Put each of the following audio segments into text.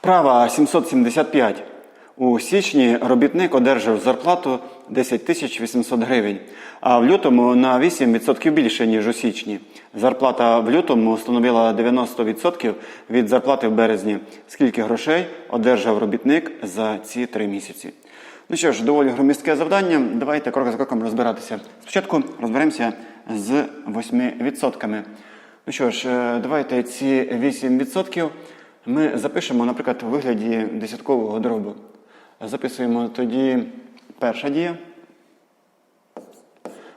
Вправа 775. У січні робітник одержав зарплату 10 тисяч 800 гривень, а в лютому на 8% більше, ніж у січні. Зарплата в лютому становила 90% від зарплати в березні. Скільки грошей одержав робітник за ці три місяці? Ну що ж, доволі громістке завдання. Давайте крок за кроком розбиратися. Спочатку розберемося з 8%. Ну що ж, е, давайте ці 8% ми запишемо, наприклад, у вигляді десяткового дробу. Записуємо тоді перша дія.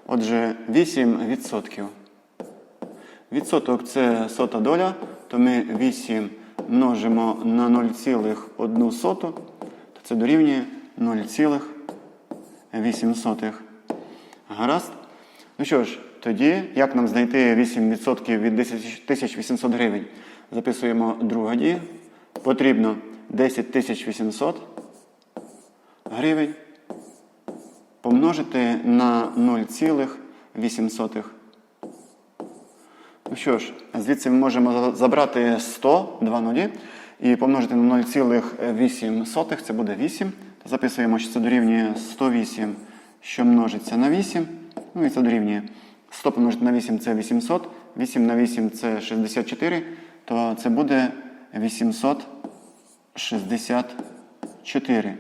Отже, 8%. Відсоток це сота доля, то ми 8 множимо на 0,1 соту, то це дорівнює 0,8. Гаразд? Ну що ж, тоді, як нам знайти 8% від 10 800 гривень? Записуємо друга дія. Потрібно 10 800 гривень помножити на 0,8. Ну що ж, звідси ми можемо забрати 100, 2 нулі, і помножити на 0,8, це буде 8. Записуємо, що це дорівнює 108, що множиться на 8. Ну і це дорівнює 100 помножити на 8 це 800, 8 на 8 це 64, то це буде 864.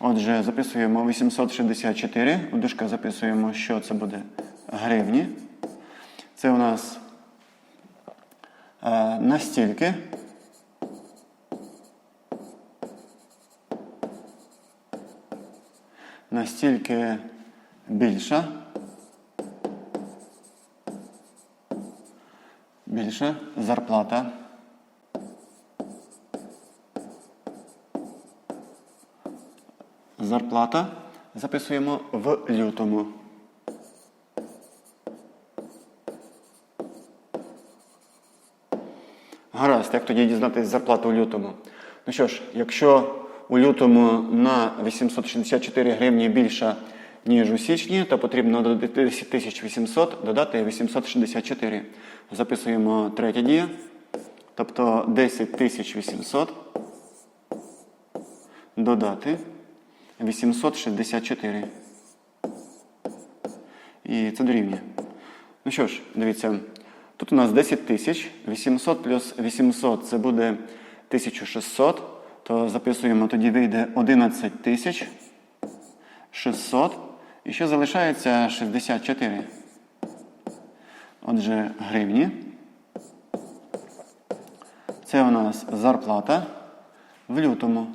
Отже, записуємо 864. У дужках записуємо, що це буде гривні. Це у нас е, настільки. Настільки більша. Більша зарплата. Зарплата записуємо в лютому. Гаразд, як тоді дізнатися зарплату у лютому? Ну що ж, якщо у лютому на 864 гривні більша, ніж у січні, то потрібно до 10 800 додати 864. Записуємо третя дія. Тобто 10 800 додати 864. І це дорівнює. Ну що ж, дивіться, тут у нас 10 тисяч, 800 плюс 800 це буде 1600, то записуємо, тоді вийде 11 тисяч 600. І ще залишається 64. Отже, гривні. Це у нас зарплата в лютому.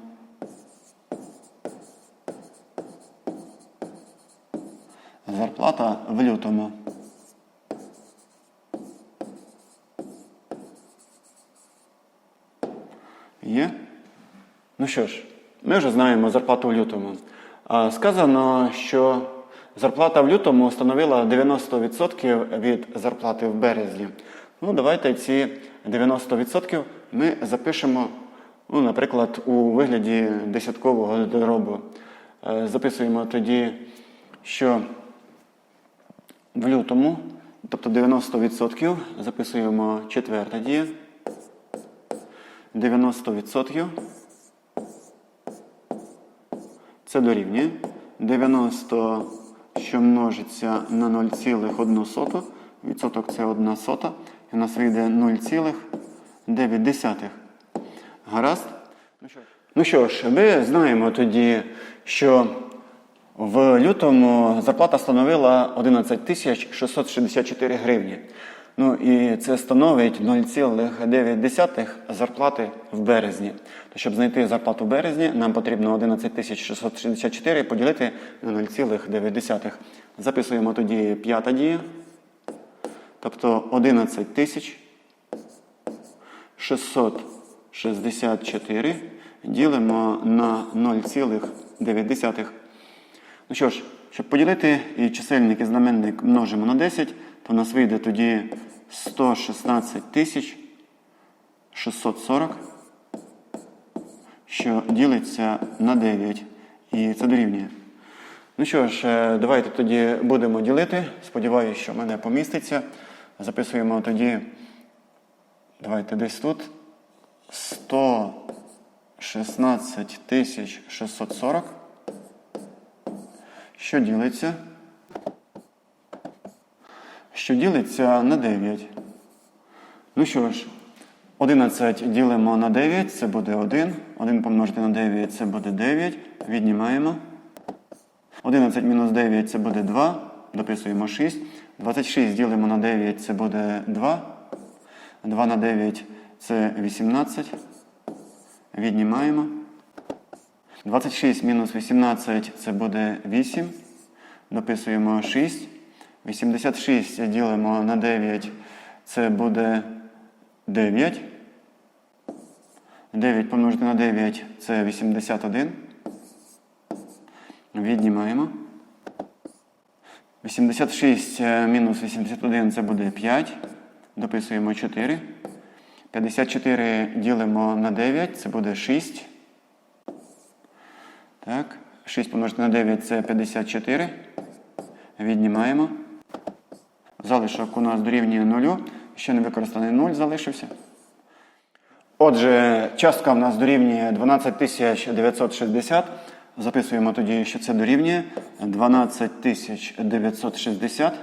Зарплата в лютому. Є? Ну що ж, ми вже знаємо зарплату в лютому. Сказано, що зарплата в лютому становила 90% від зарплати в березні. Ну, давайте ці 90% ми запишемо, ну, наприклад, у вигляді десяткового дробу. Е, Записуємо тоді, що в лютому, тобто 90%, записуємо четверта дія. 90% це дорівнює 90, що множиться на 0,1 соту. Відсоток це 1 сота. І у нас вийде 0,9. Гаразд? Ну ну що ж, ми знаємо тоді, що в лютому зарплата становила 11 тисяч 664 гривні. Ну і це становить 0,9 зарплати в березні. То щоб знайти зарплату в березні, нам потрібно 11 тисяч 664 поділити на 0,9. Записуємо тоді п'ята дія. Тобто 11 тисяч 664 ділимо на 0,9. Ну що ж, щоб поділити і чисельник і знаменник множимо на 10, то у нас вийде тоді 116 тисяч 640, що ділиться на 9. І це дорівнює. Ну що ж, е, давайте тоді будемо ділити. Сподіваюся, що в мене поміститься. Записуємо тоді, давайте десь тут 116 тисяч 640. Що ділиться? Що ділиться на 9. Ну що ж, 11 ділимо на 9, це буде 1. 1 помножити на 9 це буде 9. Віднімаємо. 11 мінус 9 це буде 2. Дописуємо 6. 26 ділимо на 9 це буде 2. 2 на 9 це 18. Віднімаємо. 26 мінус 18 це буде 8. Дописуємо 6. 86 ділимо на 9 це буде 9. 9 помножити на 9 це 81. Віднімаємо. 86 е, мінус 81 це буде 5. Дописуємо 4. 54 ділимо на 9, це буде 6. Так. 6 помножити на 9 це 54. Віднімаємо. Залишок у нас дорівнює 0. Ще не використаний 0 залишився. Отже, частка в нас дорівнює 12960. Записуємо тоді, що це дорівнює 12960.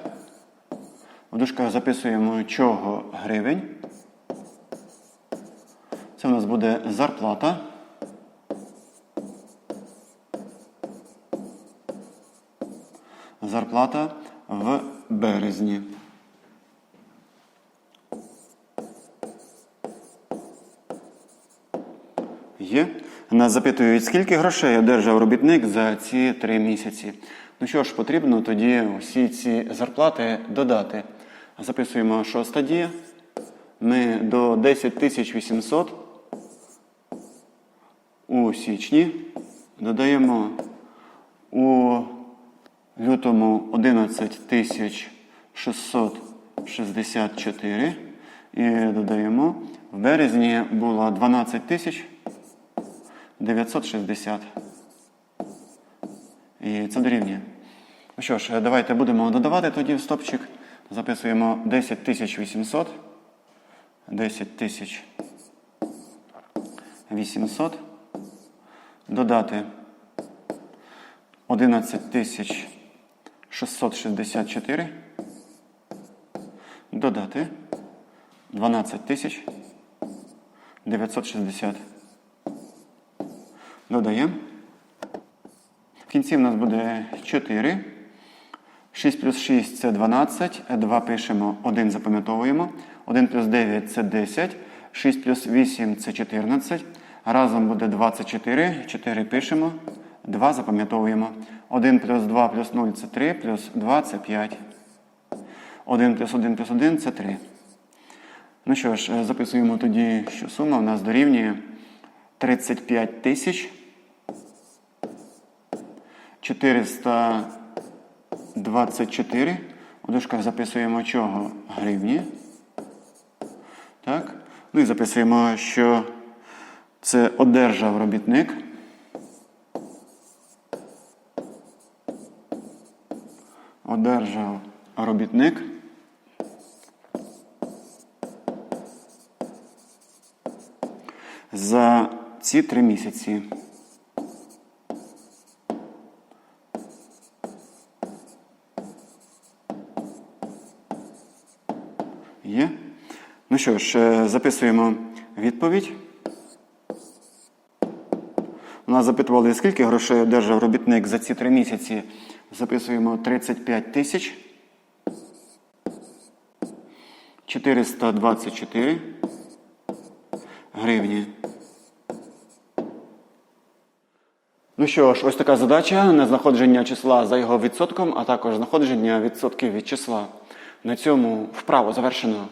В дужках записуємо чого гривень. Це у нас буде зарплата. Зарплата в березні. Є. Нас запитують, скільки грошей одержав робітник за ці три місяці. Ну що ж, потрібно тоді всі ці зарплати додати. Записуємо шоста дія. Ми до 10 800 у січні додаємо у лютому 11 тисяч 664 і додаємо. В березні було 12 тисяч 960. І це дорівнює. Ну що ж, давайте будемо додавати тоді в стопчик. Записуємо 10 800. 10 тисяч 800. Додати 11 тисяч 664. Додати 12 тисяч 960. Додаємо. В кінці в нас буде 4. 6 плюс 6 це 12. 2 пишемо, 1 запам'ятовуємо. 1 плюс 9 це 10. 6 плюс 8 це 14. Разом буде 24. 4 пишемо. 2 запам'ятовуємо. 1 плюс 2 плюс 0 це 3, плюс 2 це 5. 1 плюс 1 плюс 1 це 3. Ну що ж, записуємо тоді, що сума у нас дорівнює 35 тисяч 424. У дужках записуємо чого? Гривні. Так. Ну і записуємо, що це одержав робітник. Одержав робітник. За ці три місяці. Є. Ну що ж, е, записуємо відповідь. У нас запитували, скільки грошей одержав робітник за ці три місяці. Записуємо 35 тисяч. 424 гривні. Ну що ж, ось така задача на знаходження числа за його відсотком, а також знаходження відсотків від числа. На цьому вправо завершено.